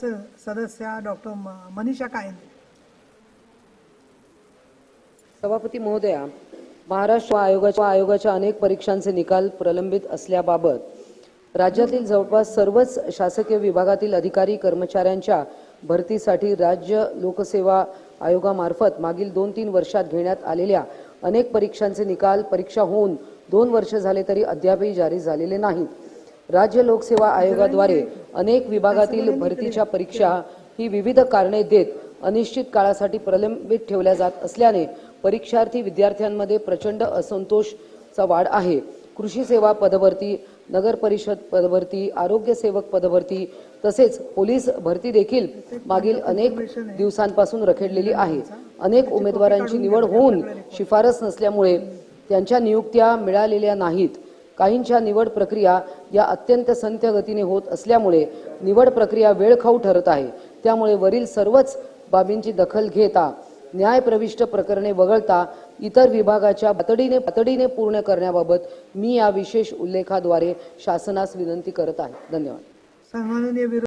सदस्या डॉक्टर मनीषा कायन सभापती महोदया महाराष्ट्र आयोगाच्या आयोगाच्या अनेक परीक्षांचे निकाल प्रलंबित असल्याबाबत राज्यातील जवळपास सर्वच शासकीय विभागातील अधिकारी कर्मचाऱ्यांच्या भरतीसाठी राज्य लोकसेवा आयोगामार्फत मागील दोन तीन वर्षात घेण्यात आलेल्या अनेक परीक्षांचे निकाल परीक्षा होऊन दोन वर्ष झाले तरी अद्यापही जारी झालेले नाहीत. राज्य लोकसेवा आयोगाद्वारे अनेक विभागातील भरतीच्या परीक्षा ही विविध कारणे देत अनिश्चित काळासाठी प्रलंबित ठेवल्या जात असल्याने परीक्षार्थी विद्यार्थ्यांमध्ये प्रचंड असंतोषचा वाढ आहे. कृषी सेवा पदभरती नगर परिषद पदभरती आरोग्य सेवक पदभरती तसेच पोलीस भरती देखील मागील अनेक दिवसांपासून रखडलेली आहे. अनेक उमेदवारांची निवड होऊन शिफारस नसल्यामुळे त्यांच्या नियुक्त्या मिळालेल्या नाहीत. काहींच्या निवड प्रक्रिया या अत्यंत संथ गतीने होत असल्यामुळे निवड प्रक्रिया वेळखाऊ ठरत आहे. त्यामुळे वरील सर्वच बाबींची दखल घेता न्यायप्रविष्ट प्रकरणे वगळता इतर विभागाच्या पातडीने पातडीने पूर्ण करण्याबाबत मी या विशेष उल्लेखाद्वारे शासनास विनंती करत आहे. धन्यवाद.